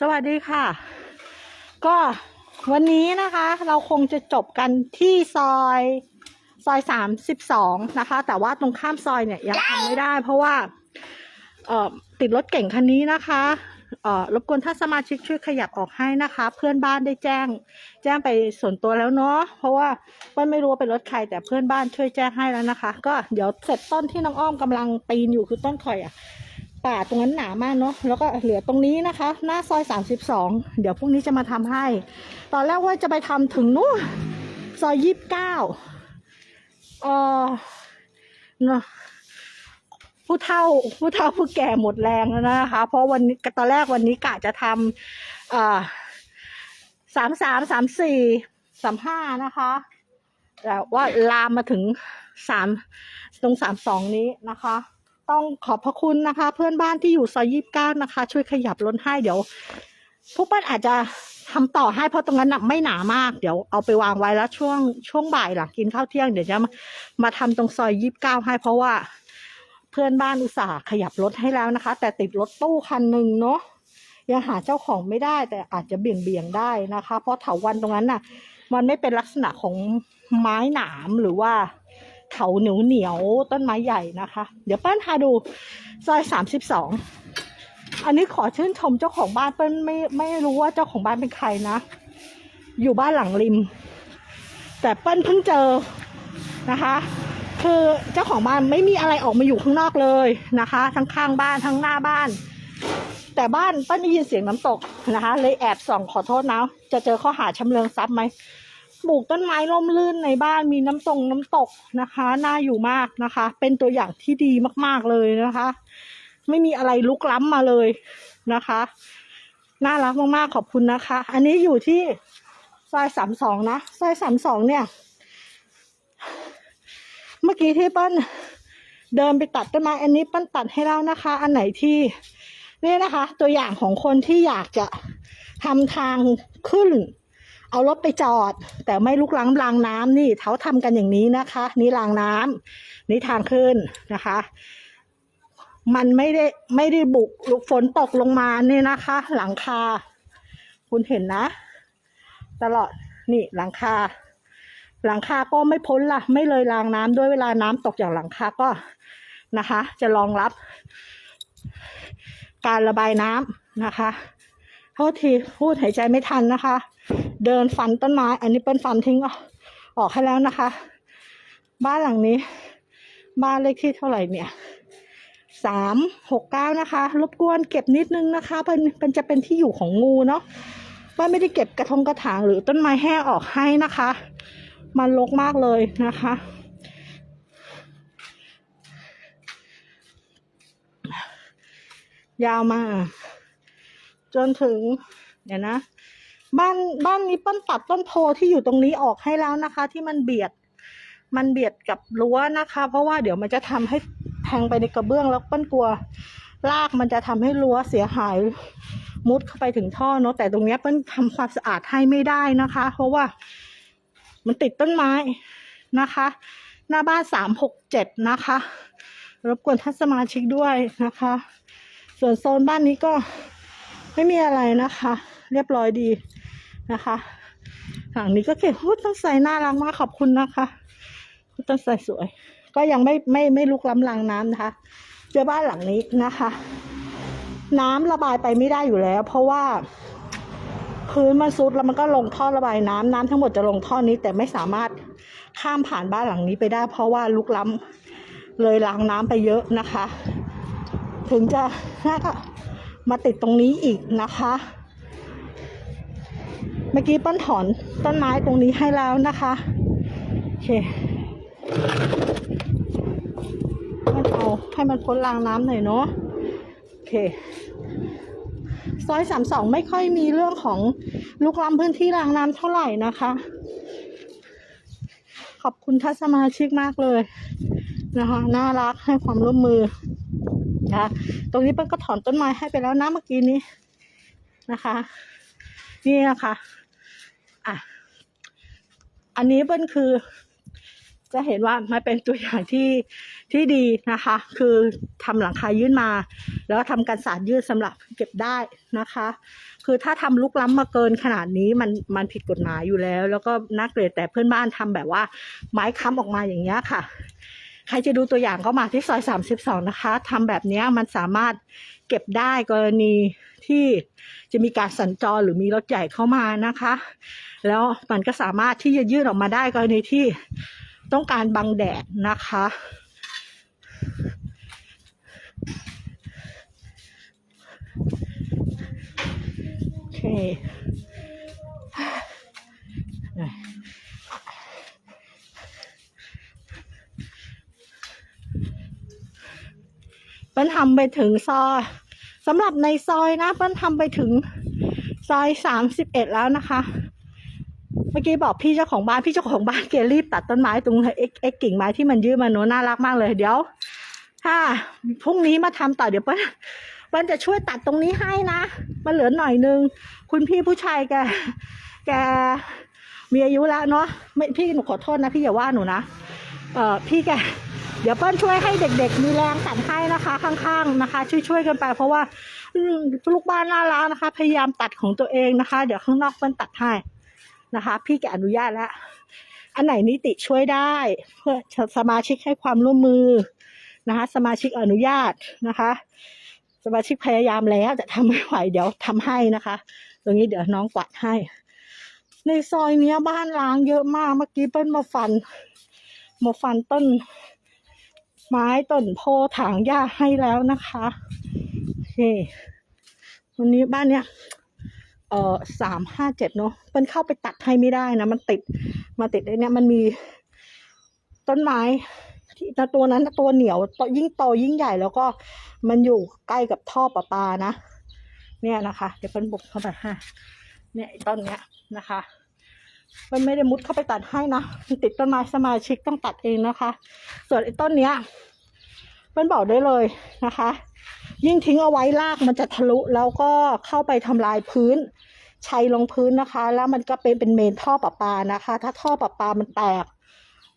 สวัสดีค่ะ ก็วันนี้นะคะ เราคงจะจบกันที่ซอยซอยสามสิบสองนะคะ แต่ว่าตรงข้ามซอยเนี่ยยังทำไม่ได้ เพราะว่าเอ่อติดรถเก่งคันนี้นะคะเอ่อรบกวนท่านสมาชิกช่วยขยับออกให้นะคะ เพื่อนบ้านได้แจ้ง แจ้งไปส่วนตัวแล้วเนาะเพราะว่าเปิ้ลไม่รู้ว่าเป็นรถใครแต่เพื่อนบ้านช่วยแจ้งให้แล้วนะคะ ก็เดี๋ยวเสร็จต้นที่น้องอ้อมกำลังปีนอยู่คือต้นข่อยอะ ป่าตรงนั้นหนามากเนาะแล้วก็เหลือตรงนี้นะคะ หน้าซอยสามสิบสองเดี๋ยวพรุ่งนี้จะมาทำให้ ตอนแรกว่าจะไปทำถึงนู้นซอยยี่สิบเก้าเออเนาะผู้เฒ่าผู้เฒ่าผู้แก่หมดแรงแล้วนะคะ เพราะวันนี้ตอนแรกวันนี้กะจะทำเอ่อสามสามสามสี่สามห้านะคะแต่ว่าลามมาถึงสามตรงสามสองนี้นะคะ ต้องขอบพระคุณนะคะ เพื่อนบ้านที่อยู่ซอยยี่สิบเก้านะคะ ช่วยขยับรถให้เดี๋ยวพวกป้านอาจจะทำต่อให้เพราะตรงนั้นนะไม่หนามากเดี๋ยวเอาไปวางไว้แล้วช่วงช่วงบ่ายหลังกินข้าวเที่ยงเดี๋ยวจะมามาทำตรงซอยยี่สิบเก้าให้เพราะว่าเพื่อนบ้านอุตส่าห์ขยับรถให้แล้วนะคะ แต่ติดรถตู้คันหนึ่งเนาะยังหาเจ้าของไม่ได้แต่อาจจะเบี่ยงเบี่ยงได้นะคะ เพราะเถาวันตรงนั้นน่ะ มันไม่เป็นลักษณะของไม้หนามหรือว่า เถาเหนียวเหนียวต้นไม้ใหญ่นะคะ เดี๋ยวเปิ้ลพาดูซอยสามสิบสองอันนี้ขอชื่นชมเจ้าของบ้านเปิ้ลไม่ไม่รู้ว่าเจ้าของบ้านเป็นใครนะ อยู่บ้านหลังริม แต่เปิ้ลเพิ่งเจอนะคะ คือเจ้าของบ้านไม่มีอะไรออกมาอยู่ข้างนอกเลยนะคะ ทั้งข้างบ้านทั้งหน้าบ้าน แต่บ้านเปิ้ลได้ยินเสียงน้ำตกนะคะ เลยแอบส่องขอโทษนะ จะเจอข้อหาชำเลืองทรัพย์ไหม ปลูกต้นไม้ร่มรื่นในบ้านมีน้ำตรงน้ำตกนะคะ น่าอยู่มากนะคะ เป็นตัวอย่างที่ดีมากๆเลยนะคะ ไม่มีอะไรลุกล้ำมาเลยนะคะ น่ารักมากๆขอบคุณนะคะ อันนี้อยู่ที่ซอยสามสองนะซอยสามสองเนี่ย เมื่อกี้ที่เปิ้ลเดินไปตัดต้นไม้อันนี้เปิ้ลตัดให้แล้วนะคะ อันไหนที่นี่นะคะ ตัวอย่างของคนที่อยากจะทำทางขึ้น เอารถไปจอด แต่ไม่ลุกล้ำรางน้ำนี่เขาทำกันอย่างนี้นะคะ นี่รางน้ำนี่ทางขึ้นนะคะ มันไม่ได้ไม่ได้บุกลูกฝนตกลงมาเนี่ยนะคะ หลังคา คุณเห็นนะ ตลอดนี่หลังคา หลังคาก็ไม่พ้นละไม่เลยรางน้ำด้วยเวลาน้ำตกจากหลังคาก็นะคะ จะรองรับ การระบายน้ำนะคะโทษทีพูดหายใจไม่ทันนะคะ เดินฟันต้นไม้ อันนี้เป็นฟันทิ้งออกออกให้แล้วนะคะ บ้านหลังนี้ บ้านเลขที่เท่าไหร่เนี่ยสามหกเก้านะคะ รบกวนเก็บนิดนึงนะคะเป็นเป็นจะเป็นที่อยู่ของงูเนาะบ้านไม่ได้เก็บกระทงกระถางหรือต้นไม้แห้งออกให้นะคะ มันรกมากเลยนะคะ ยาวมา จนถึง เดี๋ยวนะ บ้านบ้านนี้เปิ้ลตัดต้นโพที่อยู่ตรงนี้ออกให้แล้วนะคะ ที่มันเบียด มันเบียดกับรั้วนะคะ เพราะว่าเดี๋ยวมันจะทำให้แทงไปในกระเบื้องแล้วเปิ้ลกลัวรากมันจะทำให้รั้วเสียหายมุดเข้าไปถึงท่อเนาะแต่ตรงนี้เปิ้ลทำความสะอาดให้ไม่ได้นะคะ เพราะว่ามันติดต้นไม้นะคะ หน้าบ้านสามหกเจ็ดนะคะ รบกวนท่านสมาชิกด้วยนะคะ ส่วนโซนบ้านนี้ก็ไม่มีอะไรนะคะ เรียบร้อยดี นะคะหลังนี้ก็เก็บพูดต้นไทรน่ารักมากขอบคุณนะคะพูดต้นไทรสวย ก็ยังไม่ไม่ไม่ลุกล้ำรางน้ำนะคะ เจอบ้านหลังนี้นะคะ น้ำระบายไปไม่ได้อยู่แล้ว เพราะว่าพื้นมันซุดแล้วมันก็ลงท่อระบายน้ำน้ำทั้งหมดจะลงท่อนี้แต่ไม่สามารถข้ามผ่านบ้านหลังนี้ไปได้ เพราะว่าลุกล้ำเลยรางน้ำไปเยอะนะคะ ถึงจะน่าก็มาติดตรงนี้อีกนะคะ เมื่อกี้ป้นถอนต้นไม้ตรงนี้ให้แล้วนะคะโอเคมันเอาให้มันพ้นรางน้ำหน่อยเนาะโอเคซอยสามสองไม่ค่อยมีเรื่องของลุกล้ำพื้นที่รางน้ำเท่าไหร่นะคะ ขอบคุณท่านสมาชิกมากเลยนะคะน่ารักให้ความร่วมมือนะคะตรงนี้เปิ้ลก็ถอนต้นไม้ให้ไปแล้วนะเมื่อกี้นี้นะคะ นี่นะคะ อะ อันนี้เปิ้ลคือ จะเห็นว่ามันเป็นตัวอย่างที่ที่ดีนะคะ คือทำหลังคายื่นมา แล้วทำกันสาดยืดสำหรับเก็บได้นะคะ คือถ้าทำลุกล้ำมาเกินขนาดนี้มันมันผิดกฎหมายอยู่แล้ว แล้วก็น่าเกลียดแต่เพื่อนบ้านทำแบบว่า ไม้ค้ำออกมาอย่างเงี้ยค่ะ ใครจะดูตัวอย่างก็มาที่ซอย 32 นะคะทำแบบนี้มันสามารถเก็บได้กรณีที่จะมีการสัญจรหรือมีรถใหญ่เข้ามานะคะ แล้วมันก็สามารถที่จะยืดออกมาได้กรณีที่ต้องการบังแดดนะคะ โอเค เปิ้ลทำไปถึงซอยสำหรับในซอยนะเปิ้ลทำไปถึงซอยสามสิบเอ็ดแล้วนะคะ เมื่อกี้บอกพี่เจ้าของบ้านพี่เจ้าของบ้านเกรีบตัดต้นไม้ตรงเอ็กเอ็กกิ่งไม้ที่มันยื่นมาโนนน่ารักมากเลยเดี๋ยว ถ้าพรุ่งนี้มาทำต่อเดี๋ยวเปิ้ลเปิ้ลจะช่วยตัดตรงนี้ให้นะมันเหลือหน่อยนึงคุณพี่ผู้ชายแกแกมีอายุแล้วเนาะไม่พี่หนูขอโทษนะพี่อย่าว่าหนูนะเออพี่แก เดี๋ยวเปิ้ลช่วยให้เด็กๆ มีแรงตัดให้นะคะ ข้างๆนะคะ ช่วยๆกันไป เพราะว่าลูกบ้านน่ารักนะคะ พยายามตัดของตัวเองนะคะ เดี๋ยวข้างนอกเปิ้ลตัดให้นะคะ พี่แกอนุญาตแล้วอันไหนนิติช่วยได้ เพื่อสมาชิกให้ความร่วมมือนะคะ สมาชิกอนุญาตนะคะ สมาชิกพยายามแล้วแต่ทำไม่ไหวเดี๋ยวทำให้นะคะ ตรงนี้เดี๋ยวน้องกวาดให้ ในซอยเนี้ยบ้านล้างเยอะมากเมื่อกี้เปิ้ลมาฟันมาฟันต้น ไม้ต้นโพถางหญ้าให้แล้วนะคะโอเควันนี้บ้านเนี้ยเอ่อสามห้าเจ็ดเนาะเปิ้ลเข้าไปตัดให้ไม่ได้นะ มันติดมาติดไอ้เนี้ยมันมีต้นไม้ที่ต,ตัวนั้นตัวเหนียวตยิ่งโตยิ่งใหญ่แล้วก็มันอยู่ใกล้กับท่อประปานะ เนี่ยนะคะ เดี๋ยวเปิ้ลบุกเข้าไปให้เนี่ยไอ้ต้นเนี้ยนะคะ มันไม่ได้มุดเข้าไปตัดให้นะมันติดต้นไม้สมาชิกต้องตัดเองนะคะ ส่วนไอ้ต้นเนี้ยเปิ้ลบอกได้เลยนะคะ ยิ่งทิ้งเอาไว้รากมันจะทะลุแล้วก็เข้าไปทำลายพื้นชัยลงพื้นนะคะ แล้วมันก็เป็นเป็นเมนท่อประปานะคะ ถ้าท่อประปามันแตก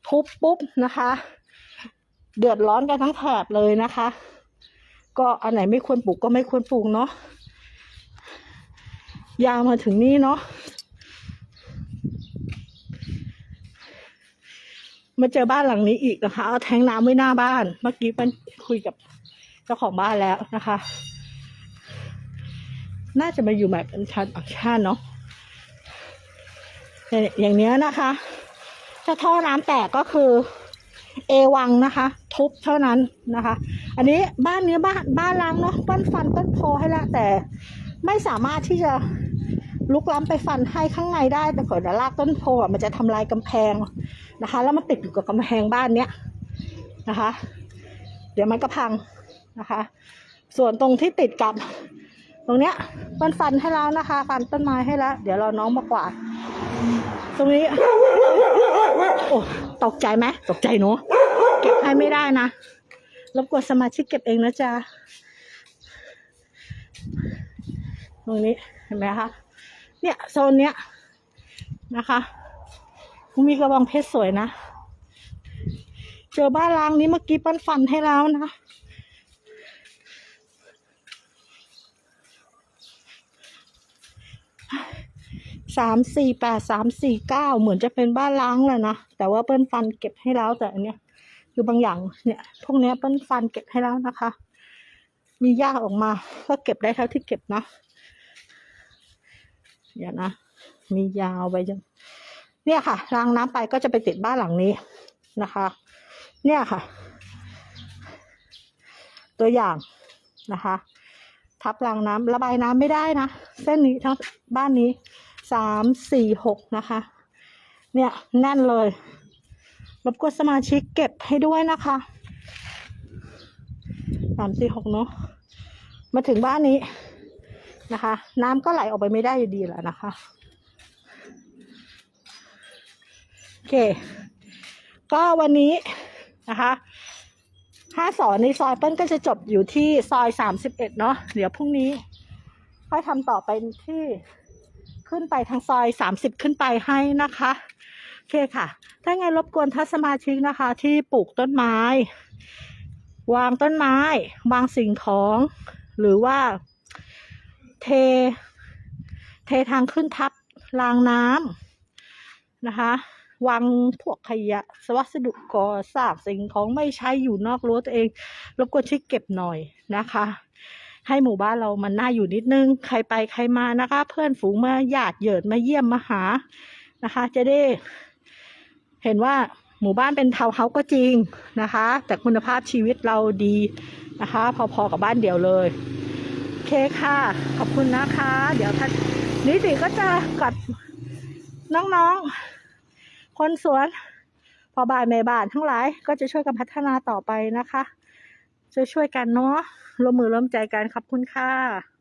ทุบปุ๊บนะคะ เดือดร้อนกันทั้งแถบเลยนะคะ ก็อันไหนไม่ควรปลูกก็ไม่ควรปลูกเนาะยาวมาถึงนี่เนาะ มาเจอบ้านหลังนี้อีกนะคะเอาแทงน้ำไว้หน้าบ้าน เมื่อกี้เป็นคุยกับเจ้าของบ้านแล้วนะคะ น่าจะมาอยู่แบบเป็นชั้นอักชาติเนาะอย่างเนี้ยนะคะถ้าท่อน้ำแตกก็คือ เอวังนะคะ ทุบเท่านั้นนะคะ อันนี้บ้านเนี้ยบ้านบ้านล้างเนาะต้นฟันต้นโพให้แล้วแต่ไม่สามารถที่จะ ลุกล้ำไปฟันให้ข้างในได้แต่เกิดรากต้นโพอะมันจะทำลายกำแพงนะคะ แล้วมันติดอยู่กับกำแพงบ้านเนี้ยนะคะ เดี๋ยวมันก็พังนะคะ ส่วนตรงที่ติดกับ ตรงเนี้ยต้นฟันให้แล้วนะคะ ฟันต้นไม้ให้แล้ว เดี๋ยวราน้องมากว่า ตรงนี้โอ้ตกใจไหมตกใจเนอะเก็บให้ไม่ได้นะรบกวนสมาชิกเก็บเองนะจ๊ะตรงนี้เห็นไหมคะ เนี่ยโซนเนี้ยนะคะมีกระบองเพชรสวยนะ เจอบ้านล้างนี้เมื่อกี้ปั้นฟันให้แล้วนะสามสี่แปดสามสี่เก้าเหมือนจะเป็นบ้านล้างแหละนะ แต่ว่าเปิ้ลฟันเก็บให้แล้วแต่อันเนี้ยคือบางอย่างเนี่ย พวกเนี้ยเปิ้ลฟันเก็บให้แล้วนะคะ มีหญ้าออกมาก็เก็บได้เท่าที่เก็บนะ เดี๋ยวนะ มียาวไปจังเนี่ยค่ะ รางน้ำไปก็จะไปติดบ้านหลังนี้นะคะ เนี่ยค่ะ ตัวอย่างนะคะ ทับรางน้ำระบายน้ำไม่ได้นะ เส้นนี้ทั้งบ้านนี้สามสี่หกนะคะ เนี่ยแน่นเลยรบกวนสมาชิกเก็บให้ด้วยนะคะสามสี่หกเนาะมาถึงบ้านนี้ นะคะ น้ำก็ไหลออกไปไม่ได้อยู่ดีแหละนะคะโอเค ก็วันนี้นะคะห้าสอนในซอยเปิ้ลก็จะจบอยู่ที่ซอยสามสิบเอ็ดเนาะเดี๋ยวพรุ่งนี้ ค่อยทำต่อไปที่ขึ้นไปทางซอยสามสิบขึ้นไปให้นะคะโอเคค่ะ ถ้าไงรบกวนทัศสมาชิกนะคะ ที่ปลูกต้นไม้ วางต้นไม้ วางสิ่งของ หรือว่า เท เททางขึ้นทับรางน้ำนะคะวางพวกขยะสวัสดุก่อสร้างสิ่งของไม่ใช้อยู่นอกรั้วตัวเอง รบกวนช่วยเก็บหน่อยนะคะ ให้หมู่บ้านเรามันน่าอยู่นิดนึง ใครไปใครมานะคะ เพื่อนฝูงมาญาติเหยิดมาเยี่ยมมาหานะคะ จะได้ เห็นว่าหมู่บ้านเป็นทาวน์เฮาส์ก็จริงนะคะ แต่คุณภาพชีวิตเราดีนะคะ พอๆกับบ้านเดี่ยวเลย เคค่ะ ขอบคุณนะคะ เดี๋ยวท่านนิติก็จะกัดน้องๆ คนสวนพอบ่ายแม่บ้านทั้งหลายก็จะช่วยกันพัฒนาต่อไปนะคะ ช่วยช่วยๆกันเนาะร่วมมือร่วมใจกันขอบคุณค่ะ